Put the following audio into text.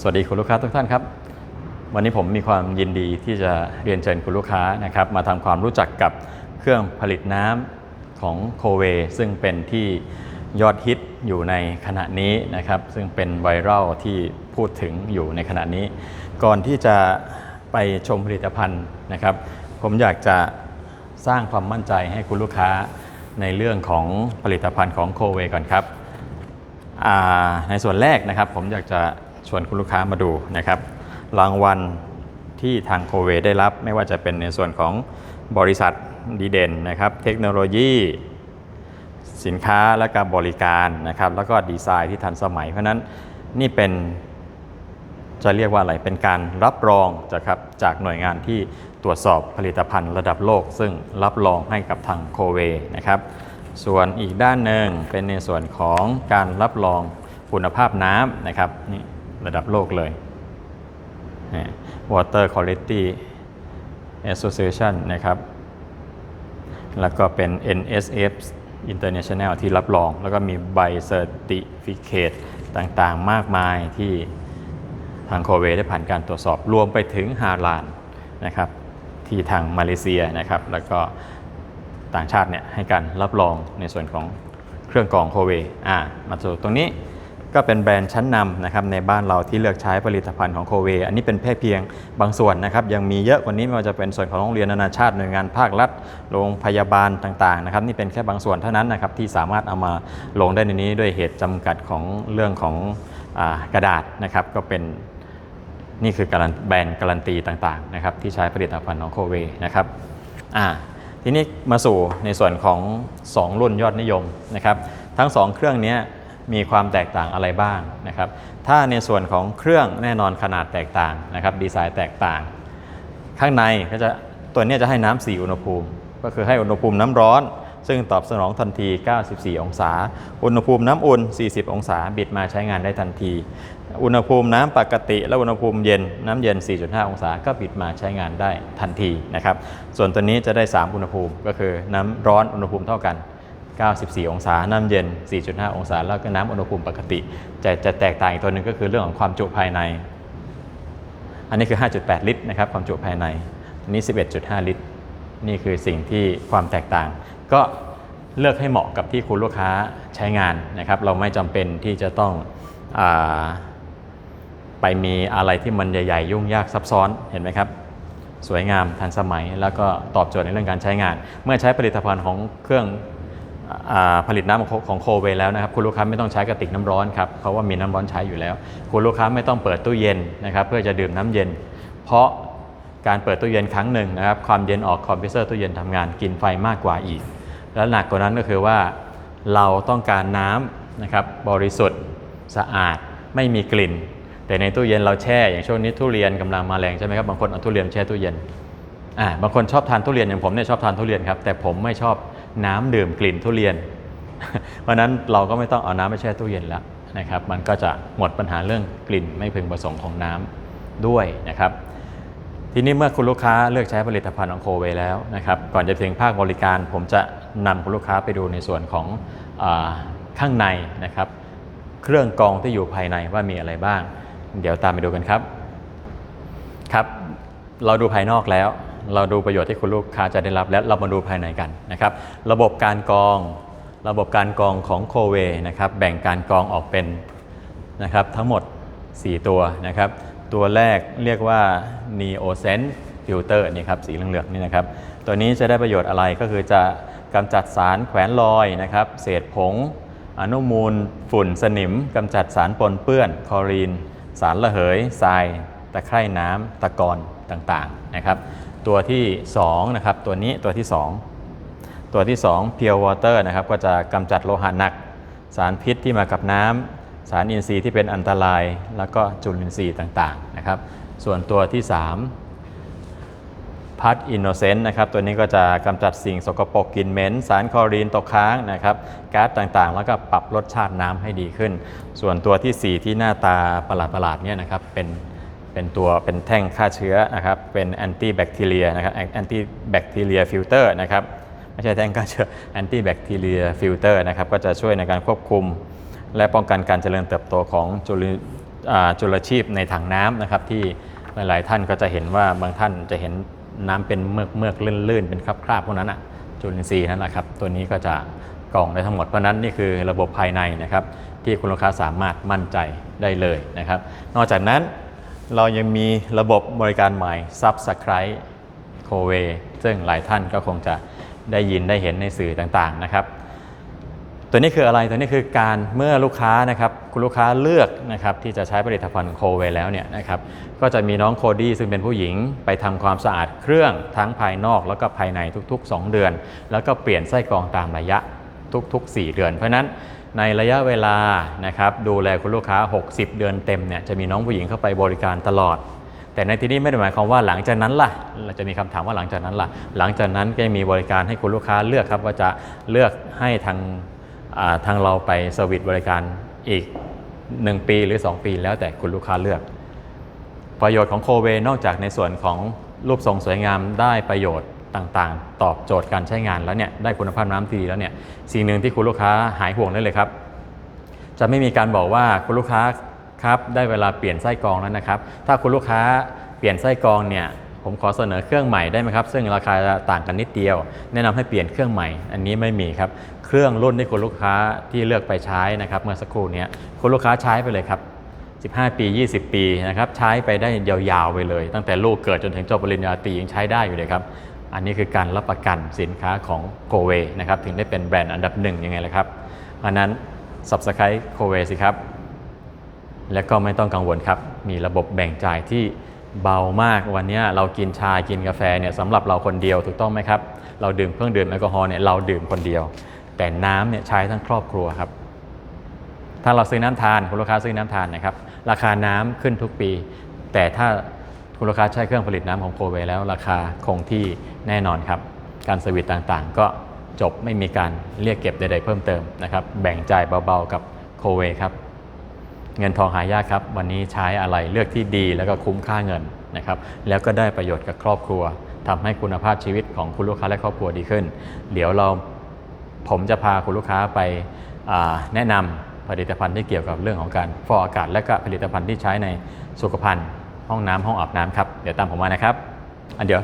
สวัสดีคุณลูกค้าทุกท่านครับ วันนี้ผมมีความยินดีที่จะเรียนเชิญคุณลูกค้านะครับ มาทำความรู้จักกับเครื่องผลิตน้ำของโคเวซึ่งเป็นที่ยอดฮิตอยู่ในขณะนี้นะครับ ซึ่งเป็นไวรัลที่พูดถึงอยู่ในขณะนี้ ก่อนที่จะไปชมผลิตภัณฑ์นะครับ ผมอยากจะสร้างความมั่นใจให้คุณลูกค้าในเรื่องของผลิตภัณฑ์ของโคเวก่อนครับในส่วนแรกนะครับผมอยากจะ ชวนคุณลูกค้ามาดูนะครับ รางวัลที่ทางโคเวได้รับไม่ว่าจะเป็นในส่วนของบริษัทดีเด่นนะครับ เทคโนโลยี สินค้าและการบริการนะครับ แล้วก็ดีไซน์ที่ทันสมัย เพราะนั้นนี่เป็นจะเรียกว่าอะไรเป็นการรับรองจากครับจากหน่วยงานที่ตรวจสอบผลิตภัณฑ์ระดับโลก ซึ่งรับรองให้กับทางโคเวนะครับ ส่วนอีกด้านหนึ่งเป็นในส่วนของการรับรองคุณภาพน้ำนะครับนี่ ระดับโลกเลย Water Quality Association นะครับ แล้วก็เป็น NSF International ที่รับรอง แล้วก็มีใบเซอร์ติฟิเคตต่างๆ มากมายที่ทางโคเวได้ผ่านการตรวจสอบ รวมไปถึงฮาลานนะครับ ที่ทางมาเลเซียนะครับ แล้วก็ต่างชาติเนี่ยให้การรับรองในส่วนของเครื่องกรองโคเวอ่ามาสู่ตรงนี้ ก็เป็นแบรนด์ชั้นนำนะครับในบ้านเราที่เลือกใช้ผลิตภัณฑ์ของโคเว อันนี้เป็นแค่เพียงบางส่วนนะครับยังมีเยอะกว่านี้ไม่ว่าจะเป็นส่วนของโรงเรียนนานาชาติหน่วยงานภาครัฐโรงพยาบาลต่างๆนะครับนี่เป็นแค่บางส่วนเท่านั้นนะครับที่สามารถเอามาลงได้ในนี้ด้วยเหตุจำกัดของเรื่องของอกระดาษนะครับก็เป็นนี่คือการแบรนด์การันตีต่างๆนะครับที่ใช้ผลิตภัณฑ์ของโคเวนะครับอ่าทีนี้มาสู่ในส่วนของ 2 รุ่นยอดนิยมนะครับทั้ง 2 เครื่องนี้ มีความแตกต่างอะไรบ้างนะครับ ถ้าในส่วนของเครื่องแน่นอนขนาดแตกต่างนะครับดีไซน์แตกต่าง ข้างในก็จะตัวนี้จะให้น้ำ4อุณหภูมิ ก็คือให้อุณหภูมิน้ำร้อน ซึ่งตอบสนองทันที 94 องศา อุณหภูมิน้ำอุ่น 40 องศา บิดมาใช้งานได้ทันที อุณหภูมิน้ำปกติ และอุณหภูมิเย็นน้ำเย็น 4.5 องศา ก็บิดมาใช้งานได้ทันทีนะครับ ส่วนตัวนี้จะได้ 3 อุณหภูมิ ก็คือน้ำร้อนอุณหภูมิเท่ากัน 94 องศา น้ำเย็น 4.5 องศา แล้วก็น้ำอุณหภูมิปกติ จะจะแตกต่างอีกตัวหนึ่งก็คือเรื่องของความจุภายใน อันนี้คือ 5.8 ลิตรนะครับความจุภายในอันนี้ 11.5 ลิตร นี่คือสิ่งที่ความแตกต่าง ก็เลือกให้เหมาะกับที่คุณลูกค้าใช้งานนะครับ เราไม่จำเป็นที่จะต้องอไปมีอะไรที่มันใหญ่ ๆ ยุ่งยากซับซ้อนเห็นไหมครับสวยงามทันสมัย แล้วก็ตอบโจทย์ในเรื่องการใช้งาน เมื่อใช้ผลิตภัณฑ์ของเครื่อง ผลิตน้ำของของโคเวแล้วนะครับคุณลูกค้าไม่ต้องใช้กระติกน้ำร้อนครับเพราะว่ามีน้ำร้อนใช้อยู่แล้ว คุณลูกค้าไม่ต้องเปิดตู้เย็นนะครับเพื่อจะดื่มน้ำเย็น เพราะการเปิดตู้เย็นครั้งหนึ่งนะครับความเย็นออกคอมเพรสเซอร์ตู้เย็นทำงานกินไฟมากกว่าอีก แล้วหนักกว่านั้นก็คือว่าเราต้องการน้ำนะครับบริสุทธิ์สะอาดไม่มีกลิ่น แต่ในตู้เย็นเราแช่อย่างช่วงนี้ทุเรียนกำลังมาแรงใช่ไหมครับบางคนเอาทุเรียนแช่ตู้เย็นอ่าบางคนชอบทานทุเรียนอย่างผมเนี่ยชอบทานทุเรียนครับแต่ผมไม่ชอบ น้ำดื่มกลิ่นทุเรียน เพราะนั้นเราก็ไม่ต้องเอาน้ำไปแช่ตู้เย็นแล้วนะครับ มันก็จะหมดปัญหาเรื่องกลิ่นไม่พึงประสงค์ของน้ำด้วยนะครับ ทีนี้เมื่อคุณลูกค้าเลือกใช้ผลิตภัณฑ์ของโคเวแล้วนะครับ ก่อนจะถึงภาคบริการ ผมจะนำคุณลูกค้าไปดูในส่วนของอข้างในนะครับ เครื่องกรองที่อยู่ภายในว่ามีอะไรบ้าง เดี๋ยวตามไปดูกันครับครับ เราดูภายนอกแล้ว เราดูประโยชน์ที่คุณลูกค้าจะได้รับ แล้วเรามาดูภายในกันนะครับ ระบบการกรอง ระบบการกรองของโคเวนะครับ แบ่งการกรองออกเป็นนะครับทั้งหมด 4 ตัวนะครับ ตัวแรกเรียกว่า Neosense Filter นี่ครับสีเหลืองๆนี่นะครับ ตัวนี้จะได้ประโยชน์อะไรก็คือจะกำจัดสารแขวนลอยนะครับ เศษผง อนุมูล ฝุ่นสนิมกำจัดสารปนเปื้อน คลอรีน สารระเหยทรายตะไคร่น้ำตะกอนต่างๆนะครับ ตัวที่2นะครับตัวนี้ตัวที่ 2 ตัวที่2 Pure Water นะครับก็จะกำจัดโลหะหนัก สารพิษที่มากับน้ำสารอินทรีย์ที่เป็นอันตราย แล้วก็จุลินทรีย์ต่างๆนะครับ ส่วนตัวที่3พัดอินโนเซนต์นะครับตัวนี้ก็จะกำจัดสิ่งสกปรกกลิ่นเหม็น สารคลอรีนตกค้างนะครับก๊าซต่างๆ แล้วก็ปรับรสชาติน้ำให้ดีขึ้น ส่วนตัวทีสี่4 ที่หน้าตาประหลาดๆเนี่ยนะครับเป็น เป็นตัวเป็นแท่งฆ่าเชื้อนะครับ เป็นแอนตี้แบคทีเรียนะครับแอนตี้แบคทีเรียฟิลเตอร์นะครับไม่ใช่แท่งฆ่าเชื้อแอนตี้แบคทีเรียฟิลเตอร์นะครับก็จะช่วยในการควบคุม และป้องกันการเจริญเติบโตของจุลจุลชีพในถังน้ำนะครับ ที่หลาย ๆ ท่านก็จะเห็นว่าบางท่านจะเห็นน้ำเป็นเมือกเมือกลื่น ๆ เป็นคราบๆพวกนั้นอะจุลินทรีย์นั่นแหละครับ ตัวนี้ก็จะกรองได้ทั้งหมดเพราะนั้นนี่คือระบบภายในนะครับ ที่คุณลูกค้าสามารถมั่นใจได้เลยนะครับ นอกจากนั้น เรายังมีระบบบริการใหม่ Subscribe โคเวซึ่งหลายท่านก็คงจะได้ยินได้เห็นในสื่อต่างๆนะครับ ตัวนี้คืออะไรตัวนี้คือการเมื่อลูกค้านะครับคุณลูกค้าเลือกนะครับที่จะใช้ผลิตภัณฑ์โคเวแล้วเนี่ยนะครับก็จะมีน้องโคดี้ซึ่งเป็นผู้หญิงไปทำความสะอาดเครื่องทั้งภายนอกแล้วก็ภายในทุกๆ 2 เดือน แล้วก็เปลี่ยนไส้กรองตามระยะทุกๆ 4 เดือน เพราะฉะนั้น ในระยะเวลานะครับดูแลคุณลูกค้า 60 เดือนเต็มเนี่ยจะมีน้องผู้หญิงเข้าไปบริการตลอด แต่ในที่นี้ไม่ได้หมายความว่าหลังจากนั้นล่ะเราจะมีคำถามว่าหลังจากนั้นล่ะ หลังจากนั้นก็จะมีบริการให้คุณลูกค้าเลือกครับว่าจะเลือกให้ทางทางเราไปเซอร์วิสบริการอีก 1 ปีหรือ 2 ปีแล้วแต่คุณลูกค้าเลือก ประโยชน์ของโคเวนอกจากในส่วนของรูปทรงสวยงามได้ประโยชน์ ต่างๆ ตอบโจทย์การใช้งานแล้วเนี่ยได้คุณภาพน้ำที่ดีแล้วเนี่ยสิ่งหนึ่งที่คุณลูกค้าหายห่วงได้เลยครับ จะไม่มีการบอกว่าคุณลูกค้าครับได้เวลาเปลี่ยนไส้กรองแล้วนะครับ ถ้าคุณลูกค้าเปลี่ยนไส้กรองเนี่ยผมขอเสนอเครื่องใหม่ได้ไหมครับ ซึ่งราคาจะต่างกันนิดเดียว แนะนำให้เปลี่ยนเครื่องใหม่ อันนี้ไม่มีครับ เครื่องรุ่นที่คุณลูกค้าที่เลือกไปใช้นะครับ เมื่อสักครู่นี้คุณลูกค้าใช้ไปเลยครับ 15 ปี 20 ปีนะครับ ใช้ไปได้ยาวๆไปเลย ตั้งแต่ลูกเกิดจนถึงจบปริญญาตรียังใช้ได้อยู่เลยครับ อันนี้คือการรับประกันสินค้าของโ o เวนะครับถึงได้เป็นแบรนด์อันดับหนึ่งยังไงล่ะครับเพราะนั้น Subscribe โ o เวสิครับ และก็ไม่ต้องกังวลครับ มีระบบแบ่งจ่ายที่เบามากวันนี้เรากินชากินกาแฟเนี่ยสำหรับเราคนเดียวถูกต้องไหมครับ เราดื่มเครื่องดื่มแอลกอฮอล์เนี่ยเราดื่มคนเดียว แต่น้ำเนี่ยใช้ทั้งครอบครัวครับ ถ้าเราซื้อน้ำทานคุณลูกค้าซื้อน้ำทานนะครับ ราคาน้ำขึ้นทุกปี แต่ถ้าคุณลูกค้าใช้เครื่องผลิตน้ำของโคเวแล้ว ราคาคงที่ แน่นอนครับ การเซอร์วิสต่างๆ ก็จบไม่มีการเรียกเก็บใดๆเพิ่มเติมนะครับแบ่งจ่ายเบาๆกับโคเวครับเงินทองหายากครับ วันนี้ใช้อะไรเลือกที่ดีแล้วก็คุ้มค่าเงินนะครับแล้วก็ได้ประโยชน์กับครอบครัวทำให้คุณภาพชีวิตของคุณลูกค้าและครอบครัวดีขึ้น เดี๋ยวเราผมจะพาคุณลูกค้าไปแนะนำผลิตภัณฑ์ที่เกี่ยวกับเรื่องของการฟอกอากาศ และก็ผลิตภัณฑ์ที่ใช้ในสุขภัณฑ์ห้องน้ำห้องอาบน้ำครับเดี๋ยวตามผมมานะครับอันเดี๋ยว